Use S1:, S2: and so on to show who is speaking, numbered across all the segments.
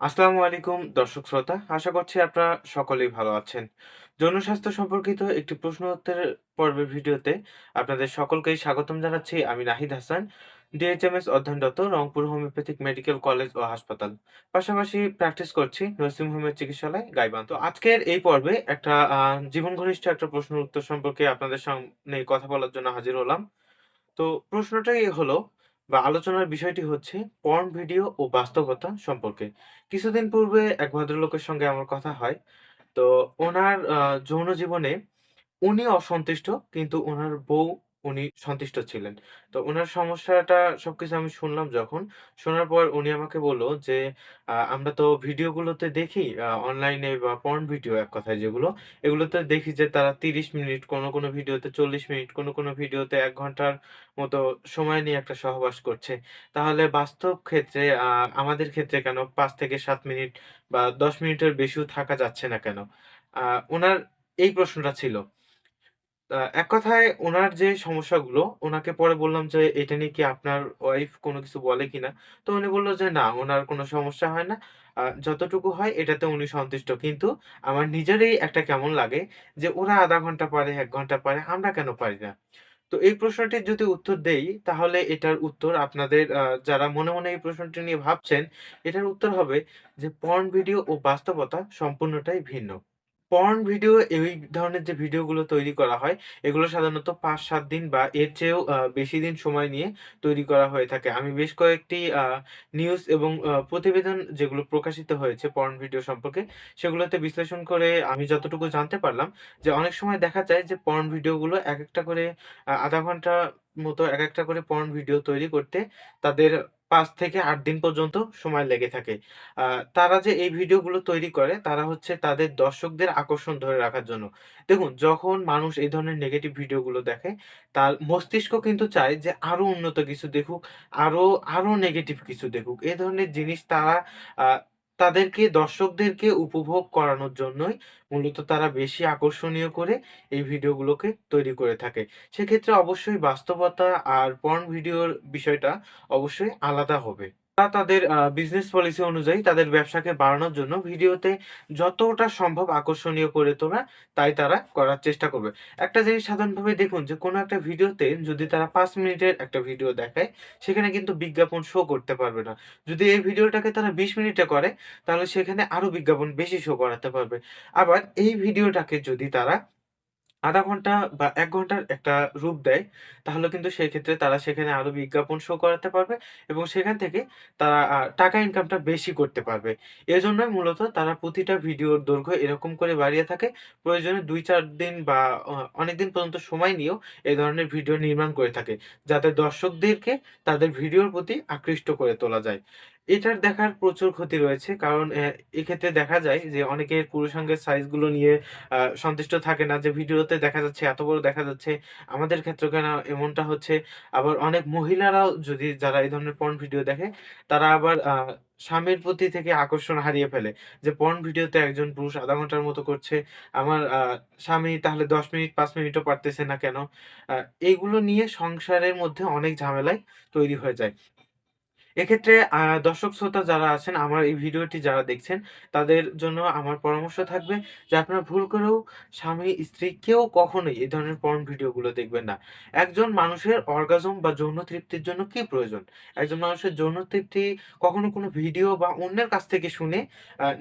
S1: আসসালামু আলাইকুম দর্শক শ্রোতা। আশা করছি আপনারা সকলেই ভালো আছেন। যৌন স্বাস্থ্য সম্পর্কিত একটি প্রশ্ন উত্তরের পর্বের ভিডিওতে আপনাদের সকলকেই স্বাগতম জানাচ্ছি। আমি নাহিদ হাসান, ডিএইচএমএস অধ্যয়নরত রংপুর হোমিওপ্যাথিক মেডিকেল কলেজ ও হাসপাতাল। পাশাপাশি প্র্যাকটিস করছি নার্সিং হোমের চিকিৎসালয় গাইবান্ধা। তো আজকের এই পর্বে একটা জীবন ঘনিষ্ঠ একটা প্রশ্নের উত্তর সম্পর্কে আপনাদের সামনে কথা বলার জন্য হাজির হলাম। তো প্রশ্নটাই হলো বা আলোচনার বিষয়টি হচ্ছে পর্ন ভিডিও ও বাস্তবতা সম্পর্কে। কিছুদিন পূর্বে এক ভদ্রলোকের সঙ্গে আমার কথা হয়। তো ওনার যৌন জীবনে উনি অসন্তুষ্ট, কিন্তু ওনার বউ উনি সন্তুষ্ট ছিলেন। তো ওনার সমস্যাটা সবকিছু আমি শুনলাম যখন, শোনার পর উনি আমাকে বলল যে, "আমরা তো ভিডিওগুলোতে দেখি অনলাইনে বা পর্ন ভিডিও এক কথায় যেগুলো, এগুলোতে দেখি যে তারা ৩০ মিনিট, কোনো, কোনো ভিডিওতে ৪০ মিনিট, কোনো, কোনো ভিডিওতে ১ ঘণ্টার মতো সময় নিয়ে একটা সহবাস করছে। তাহলে বাস্তব ক্ষেত্রে আমাদের ক্ষেত্রে কেন ৫ থেকে ৭ মিনিট বা ১০ মিনিটের বেশিও থাকা যাচ্ছে না কেন?" ওনার এই প্রশ্নটা ছিল। এক কথায় ওনার যে সমস্যাগুলো, ওনাকে পরে বললাম যে, "এটা নিয়ে কি আপনার ওয়াইফ কোনো কিছু বলে কিনা?" তো উনি বলল যে, "না, ওনার কোনো সমস্যা হয় না। যতটুকু হয় এটাতে উনি সন্তুষ্ট। কিন্তু আমার নিজেরই একটা কেমন লাগে যে ওরা আধা ঘণ্টা পারে, এক ঘণ্টা পারে, আমরা কেন পারি না?" তো এই প্রশ্নটির যদি উত্তর দেই, তাহলে এটার উত্তর আপনাদের যারা মনে, মনে এই প্রশ্নটি নিয়ে ভাবছেন, এটার উত্তর হবে যে পর্ন ভিডিও ও বাস্তবতা সম্পূর্ণটাই ভিন্ন। পর্ন ভিডিও এই ধরনের যে ভিডিওগুলো তৈরি করা হয়, এগুলো সাধারণত ৫-৭ দিন বা এর চেয়েও বেশি দিন সময় নিয়ে তৈরি করা হয়ে থাকে। আমি বেশ কয়েকটি নিউজ এবং প্রতিবেদন যেগুলো প্রকাশিত হয়েছে পর্ন ভিডিও সম্পর্কে, সেগুলোতে বিশ্লেষণ করে আমি যতটুকু জানতে পারলাম যে অনেক সময় দেখা যায় যে পর্ন ভিডিওগুলো এক একটা করে আধা ঘণ্টা মতো এক একটা করে পর্ন ভিডিও তৈরি করতে তাদের ৫ থেকে আট দিন পর্যন্ত সময় লেগে থাকে। তারা যে এই ভিডিওগুলো তৈরি করে, তারা হচ্ছে তাদের দর্শকদের আকর্ষণ ধরে রাখার জন্য। দেখুন, যখন মানুষ এই ধরনের নেগেটিভ ভিডিওগুলো দেখে, তার মস্তিষ্ক কিন্তু চায় যে আরও উন্নত কিছু দেখুক, আরও আরও নেগেটিভ কিছু দেখুক। এ ধরনের জিনিস তারা তাদেরকে, দর্শকদেরকে উপভোগ করানোর জন্যই মূলত তারা বেশি আকর্ষণীয় করে এই ভিডিওগুলোকে তৈরি করে থাকে। সেক্ষেত্রে অবশ্যই বাস্তবতা আর পর্ন ভিডিওর বিষয়টা অবশ্যই আলাদা হবে। তারা তাদের বিজনেস পলিসি অনুযায়ী তাদের ব্যবসাকে বাড়ানোর জন্য ভিডিওতে যতটা সম্ভব আকর্ষণীয় করে তোলা, তাই তারা করার চেষ্টা করবে। একটা জিনিস সাধারণভাবে দেখুন যে কোনো একটা ভিডিওতে যদি তারা পাঁচ মিনিটের একটা ভিডিও দেখায়, সেখানে কিন্তু বিজ্ঞাপন শো করতে পারবে না। যদি এই ভিডিওটাকে তারা ২০ মিনিটে করে, তাহলে সেখানে আরও বিজ্ঞাপন বেশি শো করাতে পারবে। আবার এই ভিডিওটাকে যদি তারা ০.৫ ঘণ্টা বা এক ঘণ্টার একটা রূপ দেয়, তাহলে কিন্তু সেক্ষেত্রে তারা সেখানে আরও বিজ্ঞাপন শো করাতে পারবে এবং সেখান থেকে তারা টাকা ইনকামটা বেশি করতে পারবে। এজন্যই মূলত তারা প্রতিটা ভিডিওর দৈর্ঘ্য এরকম করে বাড়িয়ে থাকে। প্রয়োজনে ২-৪ দিন বা অ অনেকদিন পর্যন্ত সময় নিয়েও এ ধরনের ভিডিও নির্মাণ করে থাকে। যাতে দর্শকদেরকে তাদের ভিডিওর প্রতি আকৃষ্ট করে তোলা যায়। এটার দেখার প্রচুর ক্ষতি রয়েছে। কারণ এক্ষেত্রে দেখা যায় যে অনেকের পুরুষাঙ্গের সাইজগুলো নিয়ে সন্তুষ্ট থাকে না যে ভিডিওতে দেখা যাচ্ছে এত বড় দেখা যাচ্ছে, আমাদের ক্ষেত্রেও কেন এমনটা হচ্ছে? আবার অনেক মহিলারাও যদি যারা এই ধরনের পর্ন ভিডিও দেখে, তারা আবার স্বামীর প্রতি থেকে আকর্ষণ হারিয়ে ফেলে। যে পর্ন ভিডিওতে একজন পুরুষ আধা ঘণ্টার মতো করছে, আমার স্বামী তাহলে ১০ মিনিট পাঁচ মিনিটও পারতেছে না কেন? আ এগুলো নিয়ে সংসারের মধ্যে অনেক ঝামেলাই তৈরি হয়ে যায়। এক্ষেত্রে দর্শক শ্রোতা যারা আছেন, আমার এই ভিডিওটি যারা দেখছেন, তাদের জন্য আমার পরামর্শ থাকবে যে আপনারা ভুল করেও স্বামী-স্ত্রী কেউ কখনোই এই ধরনের পর্ন ভিডিওগুলো দেখবেন না। একজন মানুষের অর্গাজম বা যৌন তৃপ্তির জন্য কি প্রয়োজন? একজন মানুষের যৌন তৃপ্তি কখনো কোনো ভিডিও বা অন্যের কাছ থেকে শুনে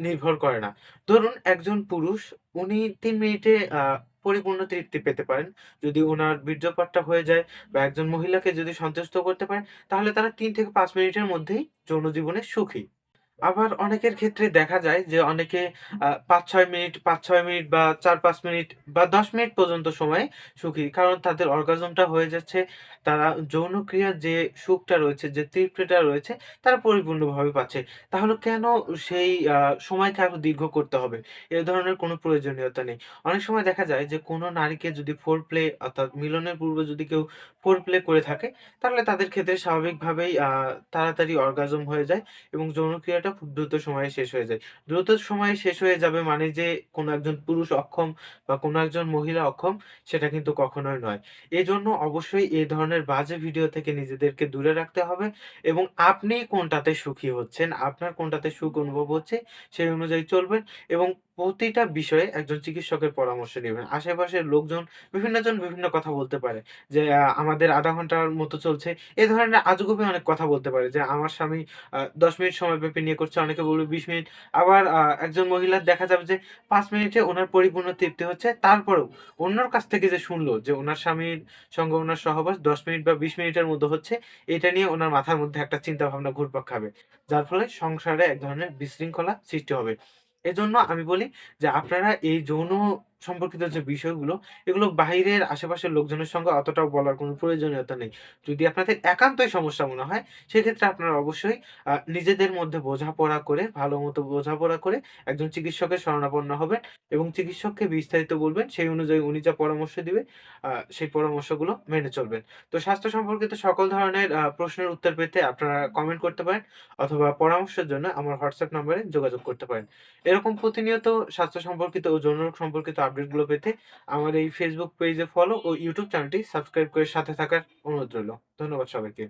S1: নির্ভর করে না। ধরুন একজন পুরুষ উনি তিন মিনিটে পরিপূর্ণ তৃপ্তি পেতে পারেন। যদি ওনার বীর্যপাতটা হয়ে যায় বা একজন মহিলাকে যদি সন্তুষ্ট করতে পারেন, তাহলে তারা তিন থেকে পাঁচ মিনিটের মধ্যেই যৌন জীবনে সুখী। আবার অনেকের ক্ষেত্রে দেখা যায় যে অনেকে পাঁচ ৫-৬ মিনিট ৫-৬ মিনিট বা ৪-৫ মিনিট বা ১০ মিনিট পর্যন্ত সময়ে সুখী। কারণ তাদের অর্গাজমটা হয়ে যাচ্ছে। তারা যৌন ক্রিয়ার যে সুখটা রয়েছে, যে তৃপ্তিটা রয়েছে তারা পরিপূর্ণভাবে পাচ্ছে। তাহলে কেন সেই সময়কে আরও দীর্ঘ করতে হবে? এ ধরনের কোনো প্রয়োজনীয়তা নেই। অনেক সময় দেখা যায় যে কোনো নারীকে যদি ফোর প্লে অর্থাৎ মিলনের পূর্বে যদি কেউ ফোর প্লে করে থাকে, তাহলে তাদের ক্ষেত্রে স্বাভাবিকভাবেই তাড়াতাড়ি অর্গাজম হয়ে যায় এবং যৌন ক্রিয়াটা ভিডিওটা খুব দ্রুত সময়ে শেষ হয়ে যায়। দ্রুত সময়ে শেষ হয়ে যাবে মানে যে কোনো একজন পুরুষ অক্ষম বা কোনো একজন মহিলা অক্ষম সেটা কিন্তু কখনোই নয়। এজন্য অবশ্যই এই ধরনের বাজে ভিডিও থেকে নিজেদেরকে দূরে রাখতে হবে এবং আপনি কোনটাতে সুখী হচ্ছেন, আপনার কোনটাতে সুখ অনুভব হচ্ছে সেই অনুযায়ী চলবেন এবং প্রতিটা বিষয়ে একজন চিকিৎসকের পরামর্শ নেবেন আশেপাশের লোকজন বিভিন্নজন বিভিন্ন কথা বলতে পারে যে, আমাদের আধা ঘণ্টার মতো চলছে। এ ধরনের আজগুবি অনেক কথা বলতে পারে যে, আমার স্বামী ১০ মিনিট সময়ব্যাপী নিয়ে করছে, অনেকে বলবে ২০ মিনিট। আবার একজন মহিলার দেখা যাবে যে পাঁচ মিনিটে ওনার পরিপূর্ণ তৃপ্তি হচ্ছে। তারপরেও অন্যর কাছ থেকে যে শুনলো যে ওনার স্বামীর সঙ্গে উনার সহবাস ১০ মিনিট বা ২০ মিনিটের মধ্যে হচ্ছে, এটা নিয়ে ওনার মাথার মধ্যে একটা চিন্তাভাবনা ঘুরপাক খাবে। যার ফলে সংসারে এক ধরনের বিশৃঙ্খলা সৃষ্টি হবে। এজন্য আমি বলি যে আপনারা এই যৌন সম্পর্কিত যে বিষয়গুলো, এগুলো বাহিরের আশেপাশের লোকজনের সঙ্গে অতটাও বলার কোনো প্রয়োজনীয়তা নেই। যদি আপনাদের একান্তই সমস্যা মনে হয়, সেক্ষেত্রে আপনারা অবশ্যই নিজেদের মধ্যে বোঝাপড়া করে, ভালোমতো বোঝাপড়া করে একজন চিকিৎসকের শরণাপন্ন হবেন এবং চিকিৎসককে বিস্তারিত বলবেন। সেই অনুযায়ী উনি যা পরামর্শ দিবে, সেই পরামর্শগুলো মেনে চলবেন। তো স্বাস্থ্য সম্পর্কিত সকল ধরনের প্রশ্নের উত্তর পেতে আপনারা কমেন্ট করতে পারেন অথবা পরামর্শের জন্য আমার হোয়াটসঅ্যাপ নম্বরে যোগাযোগ করতে পারেন। এরকম প্রতিনিয়ত স্বাস্থ্য সম্পর্কিত ও যৌন রোগ সম্পর্কিত আপডেটগুলো পেতে আমার এই ফেসবুক পেজে ফলো ও ইউটিউব চ্যানেলটি সাবস্ক্রাইব করে সাথে থাকার অনুরোধ রইল। ধন্যবাদ সবাইকে।